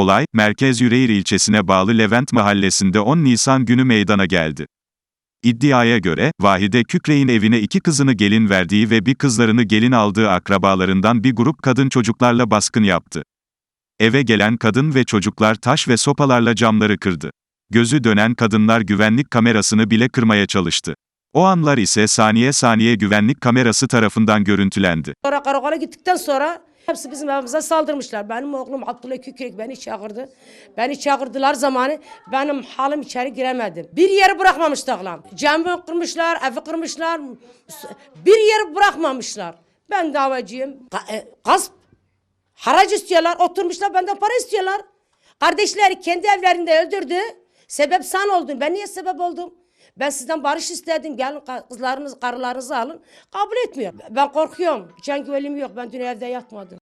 Olay, Merkez Yüreğir ilçesine bağlı Levent mahallesinde 10 Nisan günü meydana geldi. İddiaya göre, Vahide Kükrey'in evine iki kızını gelin verdiği ve bir kızlarını gelin aldığı akrabalarından bir grup kadın çocuklarla baskın yaptı. Eve gelen kadın ve çocuklar taş ve sopalarla camları kırdı. Gözü dönen kadınlar güvenlik kamerasını bile kırmaya çalıştı. O anlar ise saniye saniye güvenlik kamerası tarafından görüntülendi. Sonra karakola gittikten sonra hepsi bizim evimize saldırmışlar. Benim oğlum Abdullah Kükrek beni çağırdı. Beni çağırdılar zamanı benim halim içeri giremedim. Bir yeri bırakmamışlar lan. Camı kırmışlar, evi kırmışlar. Bir yeri bırakmamışlar. Ben davacıyım. E, Gasp. Haraç istiyorlar. Oturmuşlar benden para istiyorlar. Kardeşleri kendi evlerinde öldürdü. Sebep sen oldun. Ben niye sebep oldum? Ben sizden barış istedim. Gelin ka- kızlarınız, karılarınızı alın. Kabul etmiyor. Ben korkuyorum. Can güvenim yok. Ben dün evde yatmadım.